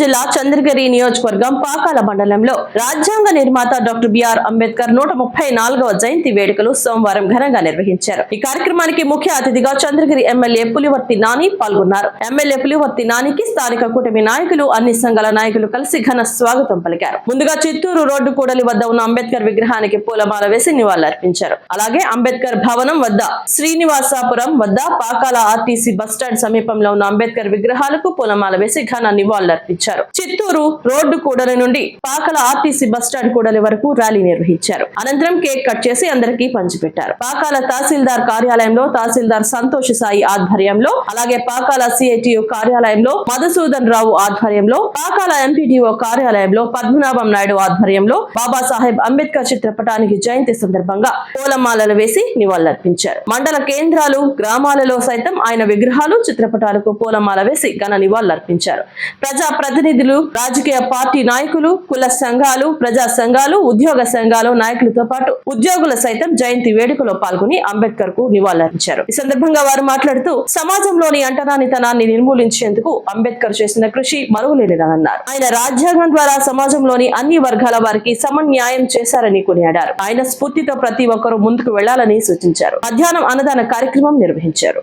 జిల్లా చంద్రగిరి నియోజకవర్గం పాకాల మండలంలో రాజ్యాంగ నిర్మాత డాక్టర్ బిఆర్ అంబేద్కర్ నూట ముప్పై నాలుగవ జయంతి వేడుకలు సోమవారం ఘనంగా నిర్వహించారు. ఈ కార్యక్రమానికి ముఖ్య అతిథిగా చంద్రగిరి ఎమ్మెల్యే పులివర్తి నాని పాల్గొన్నారు. ఎమ్మెల్యే పులివర్తి నానికి స్థానిక కూటమి నాయకులు అన్ని సంఘాల నాయకులు కలిసి ఘన స్వాగతం పలికారు. ముందుగా చిత్తూరు రోడ్డు కూడలి వద్ద ఉన్న అంబేద్కర్ విగ్రహానికి పూలమాల వేసి నివాళులర్పించారు. అలాగే అంబేద్కర్ భవనం వద్ద శ్రీనివాసాపురం వద్ద పాకాల ఆర్టీసీ బస్టాండ్ సమీపంలో ఉన్న అంబేద్కర్ విగ్రహాలకు పూలమాల వేసి ఘన నివాళులర్పించారు. చిత్తూరు రోడ్డు కూడలి నుండి పాకల ఆర్టీసీ బస్టాండ్ కూడలి వరకు ర్యాలీ నిర్వహించారు. అనంతరం కేక్ కట్ చేసి అందరికీ పంచిపెట్టారు. పాకాల తహసీల్దార్ కార్యాలయంలో తహసీల్దార్ సంతోష్ సాయి ఆధ్వర్యంలో అలాగే పాకాల సిఐటియు కార్యాలయంలో మధుసూదన్ రావు ఆధ్వర్యంలో పాకాల ఎంపీడీఓ కార్యాలయంలో పద్మనాభం నాయుడు ఆధ్వర్యంలో బాబాసాహెబ్ అంబేద్కర్ చిత్రపటానికి జయంతి సందర్భంగా పూలమాలలు వేసి నివాళులర్పించారు. మండల కేంద్రాలు గ్రామాలలో సైతం ఆయన విగ్రహాలు చిత్రపటాలకు పూలమాల వేసి ఘన నివాళులర్పించారు. ప్రజా ప్రతినిధులు రాజకీయ పార్టీ నాయకులు కుల సంఘాలు ప్రజా సంఘాలు ఉద్యోగ సంఘాలు నాయకులతో పాటు ఉద్యోగులు సైతం జయంతి వేడుకలో పాల్గొని అంబేద్కర్కు నివాళులర్పించారు. ఈ సందర్భంగా వారు మాట్లాడుతూ సమాజంలోని అంటరానితనాన్ని నిర్మూలించేందుకు అంబేద్కర్ చేసిన కృషి మరువలేనిదన్నారు. ఆయన రాజ్యాంగం ద్వారా సమాజంలోని అన్ని వర్గాల వారికి సమన్యాయం చేశారని కొనియాడారు. ఆయన స్ఫూర్తితో ప్రతి ఒక్కరూ ముందుకు వెళ్ళాలని సూచించారు. మధ్యాహ్నం అన్నదాన కార్యక్రమం నిర్వహించారు.